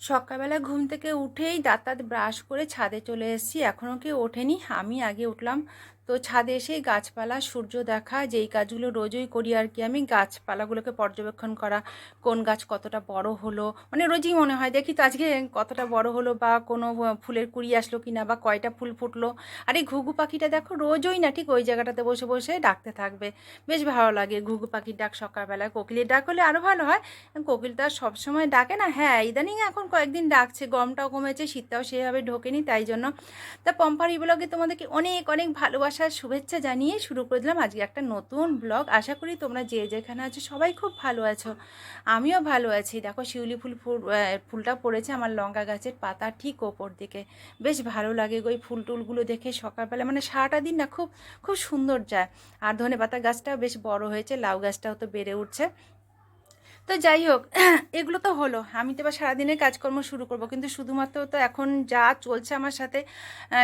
সকালবেলা ঘুম থেকে উঠেই দাঁত ব্রাশ করে ছাদে চলে এসেছি। এখনও কেউ ওঠেনি। আমি আগে উঠলাম তো ছাদে এসে গাছপালা, সূর্য দেখা, যেই কাজগুলো রোজই করি আর কি আমি, গাছপালাগুলোকে পর্যবেক্ষণ করা, কোন গাছ কতটা বড় হলো মানে রোজই মনে হয়, দেখি তো আজকে কতটা বড় হলো বা কোনো ফুলের কুড়ি আসলো কি না বা কয়টা ফুল ফুটলো। আর এই ঘুঘু পাখিটা দেখো রোজই না ঠিক ওই জায়গাটাতে বসে বসে ডাকতে থাকবে। বেশ ভালো লাগে ঘুঘু পাখির ডাক সকালবেলায় কোকিলের ডাক হলে আরও ভালো হয়। কোকিল তো আর সবসময় ডাকে না। হ্যাঁ ইদানিং এখন কয়েকদিন ডাকছে, গমটাও কমেছে, শীতটাও সেভাবে ঢোকেনি, তাই জন্য। তা পম্পার ব্লগে তোমাদেরকে অনেক অনেক ভালোবাসার শুভেচ্ছা জানিয়ে শুরু করে দিলাম আজকে একটা নতুন ব্লগ। আশা করি তোমরা যে যেখানে আছো সবাই খুব ভালো আছো। আমিও ভালো আছি। দেখো শিউলি ফুল ফুলটা পড়েছে আমার লঙ্কা গাছের পাতা ঠিক ওপর দিকে। বেশ ভালো লাগে ওই ফুল টুলগুলো দেখে সকালবেলা। মানে সারাটা দিন না খুব খুব সুন্দর যায়। আর ধনে পাতা গাছটাও বেশ বড় হয়েছে, লাউ গাছটাও তো বেড়ে উঠছে। তো যাই হোক, এগুলো তো হলো। আমি তো এবার সারাদিনের কাজকর্ম শুরু করব, কিন্তু শুধুমাত্র তো এখন যা চলছে আমার সাথে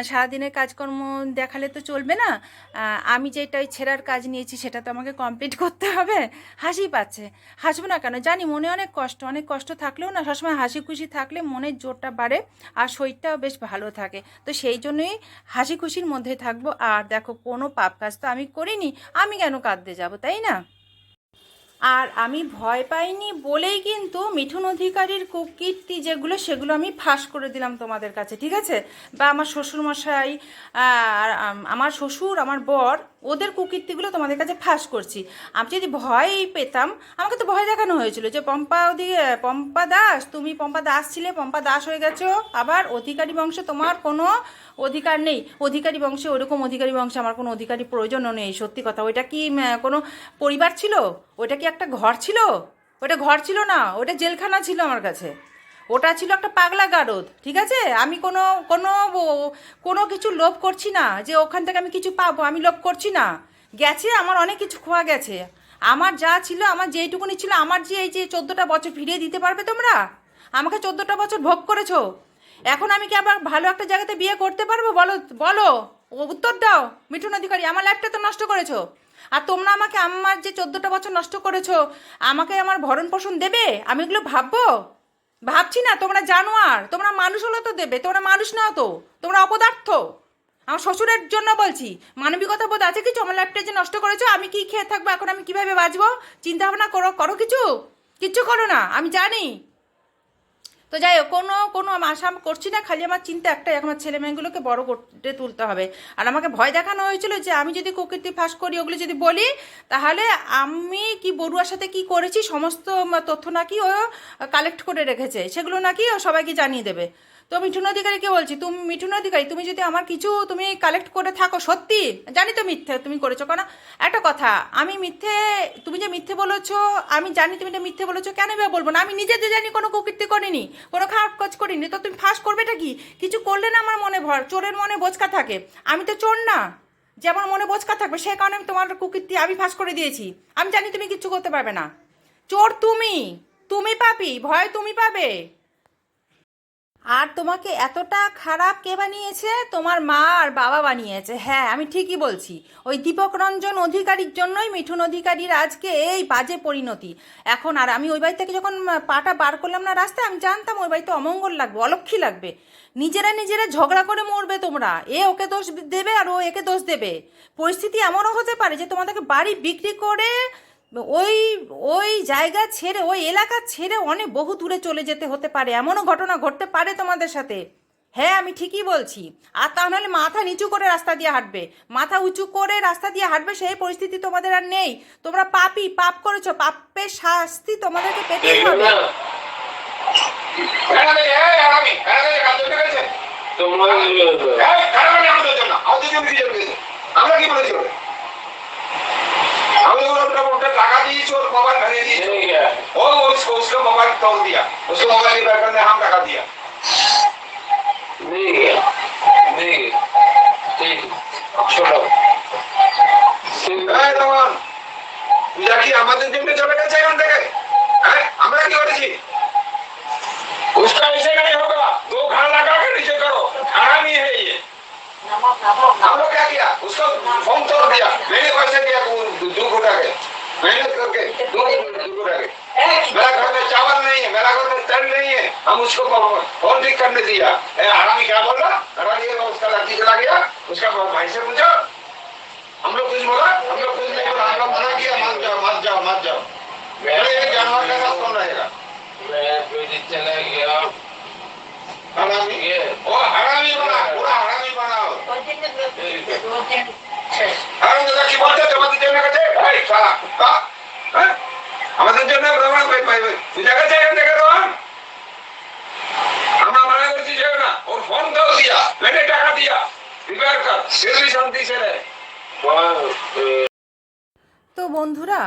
সারাদিনের কাজকর্ম দেখালে তো চলবে না। আমি যেটা ওই ছেঁড়ার কাজ নিয়েছি, সেটা তো আমাকে কমপ্লিট করতে হবে। হাসি পাচ্ছে। হাসবো না কেন? জানি মনে অনেক কষ্ট অনেক কষ্ট থাকলেও না, সবসময় হাসি খুশি থাকলে মনের জোরটা বাড়ে আর শরীরটাও বেশ ভালো থাকে। তো সেই জন্যই হাসি খুশির মধ্যে থাকব। আর দেখো, কোনো পাপ কাজ তো আমি করিনি, আমি কেন কাঁদতে যাব, তাই না? আর আমি ভয় পাইনি বলেই কিন্তু মিঠুন অধিকারীর কুকীর্তি যেগুলো, সেগুলো আমি ফাঁস করে দিলাম তোমাদের কাছে, ঠিক আছে? বা আমার শ্বশুরমশাই আমার শ্বশুর, আমার বর ওদের কুকীর্তিগুলো তোমাদের কাছে ফাঁস করছি। আমি যদি ভয় পেতাম, আমাকে তো ভয় দেখানো হয়েছিল যে পম্পা ওদিকে পম্পা দাস, তুমি পম্পা দাস ছিলে, পম্পা দাস হয়ে গেছো, আবার অধিকারী বংশে তোমার কোনো অধিকার নেই। অধিকারী বংশে ওরকম অধিকারী বংশে আমার কোনো অধিকারী প্রয়োজনও নেই, সত্যি কথা। ওইটা কি কোনো পরিবার ছিল? ওইটা কি একটা ঘর ছিল? ওটা ঘর ছিল না ওটা জেলখানা ছিল আমার কাছে। ওটা ছিল একটা পাগলা গারদ, ঠিক আছে? আমি কোনো কোনো কোনো কিছু লোভ করছি না যে ওখান থেকে আমি কিছু পাবো, আমি লোভ করছি না। গেছে, আমার অনেক কিছু খোয়া গেছে। আমার যা ছিল, আমার যেইটুকুনি ছিল, আমার যে এই যে চোদ্দোটা বছর ফিরিয়ে দিতে পারবে তোমরা? আমাকে চোদ্দোটা বছর ভোগ করেছ। এখন আমি কি আবার ভালো একটা জায়গাতে বিয়ে করতে পারব? বলো বলো। উত্তর দাও, মিঠুন অধিকারী, আমার লাইফটা তো নষ্ট করেছ। আর তোমরা আমাকে আমার যে চোদ্দোটা বছর নষ্ট করেছ, আমাকে আমার ভরণ পোষণ দেবে? আমি এগুলো ভাববো? ভাবছি না, তোমরা জানোয়ার, তোমরা মানুষ হলে তো দেবে, তোমরা মানুষ নাও তো, তোমরা অপদার্থ। আমার শ্বশুরের জন্য বলছি মানবিকতা বোধ আছে কিছু? আমার লাইফটা যে নষ্ট করেছ, আমি কি খেয়ে থাকব, এখন আমি কীভাবে বাঁচবো? চিন্তা ভাবনা করো করো কিছু? কিচ্ছু করো না, আমি জানি। তো যাই হোক, কোনো কোনো আশা করছি না, খালি আমার চিন্তা একটাই, আমার ছেলে মেয়েগুলোকে বড় করতে তুলতে হবে। আর আমাকে ভয় দেখানো হয়েছিল যে আমি যদি কুকৃতি ফাঁস করি, ওগুলো যদি বলি, তাহলে আমি কি বড়ুয়ার সাথে কি করেছি, সমস্ত তথ্য নাকি ও কালেক্ট করে রেখেছে, সেগুলো নাকি ও সবাইকে জানিয়ে দেবে। তো মিঠুন অধিকারীকে বলছি? তুমি মিঠুন অধিকারী, তুমি যদি আমার কিছু তুমি কালেক্ট করে থাকো, সত্যি? জানি তো মিথ্যে, তুমি করেছ কেন? একটা কথা, আমি মিথ্যে, তুমি যে মিথ্যে বলেছ, আমি জানি তুমি এটা মিথ্যে বলেছ, কেন বা বলব না? আমি নিজে যে জানি কোনো কুকীর্তি করিনি, কোনো খারাপ কাজ করিনি, তো তুমি ফাঁস করবেটা কি? কিছু করলে না আমার মনে ভর, চোরের মনে বোচকা থাকে। আমি তো চোর না, যে আমার মনে বোচকা থাকবে, সে কারণে আমি তোমার কুকীর্তি আমি ফাঁস করে দিয়েছি। আমি জানি তুমি কিচ্ছু করতে পারবে না। চোর তুমি তুমি পাবি ভয় তুমি পাবে। আর তোমাকে এতটা খারাপ কে বানিয়েছে? তোমার মা আর বাবা বানিয়েছে। হ্যাঁ আমি ঠিকই বলছি। ওই দীপক রঞ্জন অধিকারীর জন্যই মিঠুন অধিকারীর আজকে এই বাজে পরিণতি। এখন আর আমি ওই বাড়ি থেকে যখন পাটা বার করলাম না রাস্তায়, আমি জানতাম ওই বাড়িতে অমঙ্গল লাগবে, অলক্ষী লাগবে। নিজেরা নিজেরা ঝগড়া করে মরবে তোমরা। এ ওকে দোষ দেবে আর ও একে দোষ দেবে। পরিস্থিতি এমনও হতে পারে যে তোমাদেরকে বাড়ি বিক্রি করে ওই ওই জায়গা ছেড়ে, ওই এলাকা ছেড়ে অনেক বহু দূরে চলে যেতে হতে পারে। এমনও ঘটনা ঘটতে পারে তোমাদের সাথে। হ্যাঁ আমি ঠিকই বলছি। আর তা নাহলে মাথা নিচু করে রাস্তা দিয়ে হাঁটবে। মাথা উঁচু করে রাস্তা দিয়ে হাঁটবে, সেই পরিস্থিতি তোমাদের আর নেই। তোমরা পাপই পাপ করেছ। পাপের শাস্তি তোমাদেরকে পেতেই হবে। আমরা কি বলেছি আমি ওরা ওটা টাকা দিয়েছি ওর মোবাইল ভেঙে দিয়েছি वो उसको उसका मोबाइल तोड़ दिया उसको मोबाइल रिपेयर करने हम टका दिया नहीं गया नहीं गया ठीक छोड़ो ठीक এই রমন পূজা কি আমাদের জন্য চলে গেছে এখান থেকে হ্যাঁ আমরা কি করেছি उसका ऐसे नहीं होगा दो घर लगा के नीचे करो हरामी है ये हम लोग क्या किया? उसको फ़ोन तोड़ दिया। मैंने पैसे दिया दू घुटा के मेहनत करके दूर दूर रहे मेरा घर में चावल नहीं है मेरा घर में तेल नहीं है। हम उसको फ़ोन ठीक करने दिया। ए, हरामी क्या बोल रहा? हरामी उसका लड़की चला गया। उसका भाई से पूछो। हम लोग कुछ बोला? हम लोग कुछ नहीं बोला। हम लोग मना किया? मत जाओ मत जाओ मत जाओ। ये जानवर का साथ कौन रहेगा? मैं चला गया। हरामी? ये। ओ हरामी बना पूरा हरामी। কারণ আমাদের জন্য ভ্রমণ গেছে আমরা মনে করছি না ওর ফোন দাও দিয়া টাকা দিয়া বিবাহ কর সে শান্তি ছেলে তো বন্ধুরা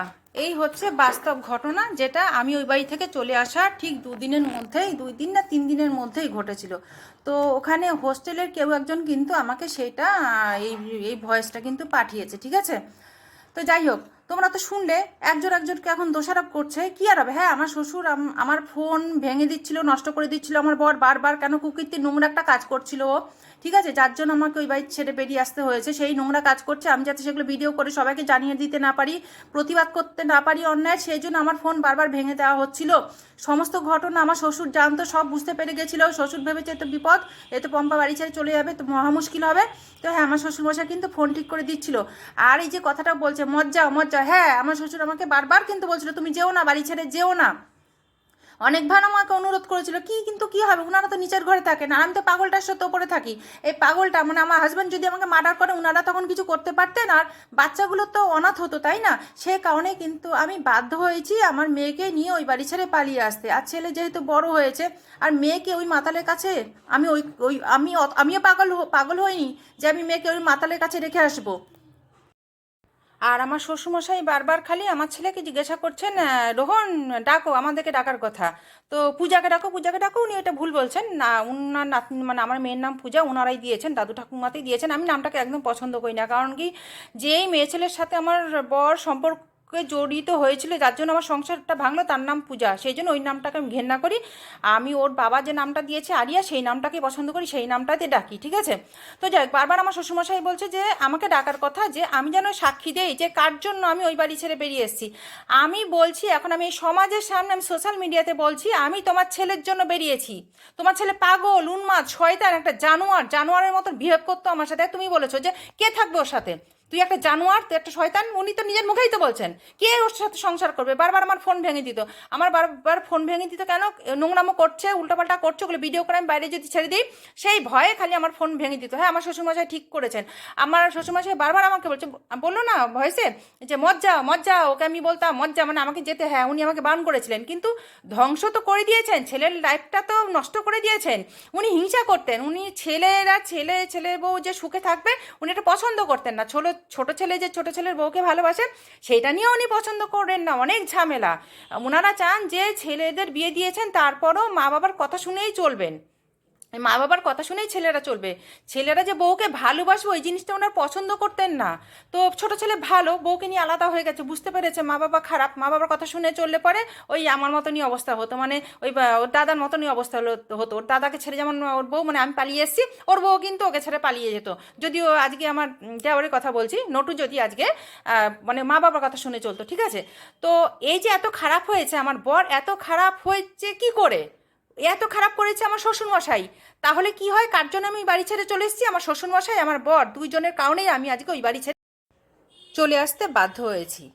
এই হচ্ছে বাস্তব ঘটনা যেটা আমি ওই বাড়ি থেকে চলে আসা ঠিক দুদিনের মধ্যেই, দুই দিন না তিন দিনের মধ্যেই ঘটেছিল। তো ওখানে হোস্টেলের কেউ একজন কিন্তু আমাকে সেটা এই এই ভয়েসটা কিন্তু পাঠিয়েছে, ঠিক আছে? তো যাই হোক তোমরা তো শুনলে, একজন একজনকে এখন দোষারোপ করছে, কি আর হবে? হ্যাঁ আমার শ্বশুর আম- আমার ফোন ভেঙে দিচ্ছিল, নষ্ট করে দিচ্ছিল, আমার বর বারবার কেন কুকিরতে নোংরা একটা কাজ করছিল ঠিক আছে, যার জন্য আমাকে ওই বাড়ি ছেড়ে বেরিয়ে আসতে হয়েছে, সেই নোংরা কাজ করছে, আমি যাতে সেগুলো ভিডিও করে সবাইকে জানিয়ে দিতে না পারি, প্রতিবাদ করতে না পারি অন্যায়, সেই জন্য আমার ফোন বারবার ভেঙে দেওয়া হচ্ছিল। সমস্ত ঘটনা আমার শ্বশুর জানতো, সব বুঝতে পেরে গেছিল, শ্বশুর ভেবেছে তো বিপদ, এ তো পম্পা বাড়ি ছেড়ে চলে যাবে তো মহা মুশকিল হবে। তো হ্যাঁ আমার শ্বশুর মশাই কিন্তু ফোন ঠিক করে দিচ্ছিল। আর এই যে কথাটা বলছে মজ্জা মজ্জা হ্যাঁ আমার শ্বশুর আমাকে বারবার কিন্তু বলছিল, তুমি যেও না, বাড়ি ছেড়ে যেও না। অনেকবার আমাকে অনুরোধ করেছিল, কি, কিন্তু কি হবে? ওনারা তো নিচের ঘরে থাকেন আর আমি তো পাগলটার সাথে ওপরে থাকি। এই পাগলটা মানে আমার হাজব্যান্ড যদি আমাকে মার্ডার করে ওনারা তখন কিছু করতে পারতেন, আর বাচ্চাগুলো তো অনাথ হতো, তাই না? সে কারণে কিন্তু আমি বাধ্য হয়েছি আমার মেয়েকে নিয়ে ওই বাড়ি ছেড়ে পালিয়ে আসতে। আর ছেলে যেহেতু বড় হয়েছে, আর মেয়েকে ওই মাতালের কাছে আমি ওই ওই, আমি আমিও পাগল পাগল হইনি যে আমি মেয়েকে ওই মাতালের কাছে রেখে আসব। আর আমার শ্বশুরমশাই বারবার খালি আমার ছেলেকে জিজ্ঞাসা করছেন রোহন, ডাকো, আমাদেরকে ডাকার কথা। তো পূজাকে ডাকো পূজাকে ডাকো, উনি এটা ভুল বলছেন। না, উনার নাতনি মানে আমার মেয়ের নাম পূজা ওনারাই দিয়েছেন, দাদু ঠাকুমাতেই দিয়েছেন। আমি নামটাকে একদম পছন্দ করি না, কারণ কি, যেই মেয়ে ছেলের সাথে আমার বর সম্পর্কে জড়িত হয়েছিল, যার জন্য আমার সংসারটা ভাঙলো, তার নাম পূজা। সেই জন্য ওই নামটাকে আমি ঘেন্না করি। আমি ওর বাবা যে নামটা দিয়েছে, আরিয়া, সেই নামটাকে পছন্দ করি, সেই নামটাতে ডাকি, ঠিক আছে? তো যাই বারবার আমার শ্বশুরমশাই বলছে যে, আমাকে ডাকার কথা যে, আমি যেন সাক্ষী দেই যে, কার জন্য আমি ওই বাড়ি ছেড়ে বেরিয়ে এসেছি। আমি বলছি, এখন আমি এই সমাজের সামনে আমি সোশ্যাল মিডিয়াতে বলছি, আমি তোমার ছেলের জন্য বেরিয়েছি। তোমার ছেলে পাগল, উন্মাদ, শয়তান, একটা জানোয়ার, জানোয়ারের মতন বিহেভ করতো আমার সাথে। তুমি বলেছ যে, কে থাকবে ওর সাথে? তুই একটা জানোয়ার, তুই একটা শয়তান, উনি তো নিজের মুখেই তো বলছেন। কে ওর সাথে সংসার করবে? বারবার আমার ফোন ভেঙে দিত। আমার বারবার ফোন ভেঙে দিত কেন? নোংরামো করছে, উল্টাপাল্টা করছে, ওগুলো ভিডিও করে আমি বাইরে যদি ছেড়ে দিই, সেই ভয়ে খালি আমার ফোন ভেঙে দিত। হ্যাঁ আমার শ্বশুরমশাই ঠিক করেছেন। আমার শ্বশুরমশাই বারবার আমাকে বলছে, বলল না ভয়েসে? যে মজ্জা মজ্জা, ওকে আমি বলতাম, মজ্জা মানে আমাকে যেতে হ্যাঁ উনি আমাকে বান করেছিলেন। কিন্তু ধ্বংস তো করে দিয়েছেন, ছেলের লাইফটা তো নষ্ট করে দিয়েছেন। উনি হিংসা করতেন। উনি ছেলেরা, ছেলে ছেলে বউ যে সুখে থাকবে, উনি এটা পছন্দ করতেন না। ছোট ছোট ছেলে যে ছোট ছেলের বউকে ভালোবাসেন, সেটা নিয়ে উনি পছন্দ করেন না। অনেক ঝামেলা। ওনারা চান যে ছেলেদের বিয়ে দিয়েছেন, তারপরও মা বাবার কথা শুনেই চলবেন। মা বাবার কথা শুনেই ছেলেরা চলবে। ছেলেরা যে বউকে ভালোবাসবে, ওই জিনিসটা ওনার পছন্দ করতেন না। তো ছোট ছেলে ভালো, বউকে নিয়ে আলাদা হয়ে গেছে, বুঝতে পেরেছে মা বাবা খারাপ। মা বাবার কথা শুনে চললে পরে ওই আমার মতনই অবস্থা হতো। মানে ওই ওর দাদার মতনই অবস্থা হতো। ওর দাদাকে ছেড়ে যেমন ওর বউ মানে আমি পালিয়ে এসেছি, ওর বউ কিন্তু ওকে ছেড়ে পালিয়ে যেত। যদিও আজকে আমার দেওয়ারের কথা বলছি, নটু যদি আজকে মানে মা বাবার কথা শুনে চলতো, ঠিক আছে? তো এই যে এত খারাপ হয়েছে, আমার বর এত খারাপ হয়েছে কি করে? এত খারাপ করেছে আমার শ্বশুরমশাই। তাহলে কি হয়? কার জন্য আমি বাড়ি ছেড়ে চলে এসেছি? আমার শ্বশুরমশাই, আমার বর, দুইজনের কারণেই আমি আজকে ওই বাড়ি ছেড়ে চলে আসতে বাধ্য হয়েছি।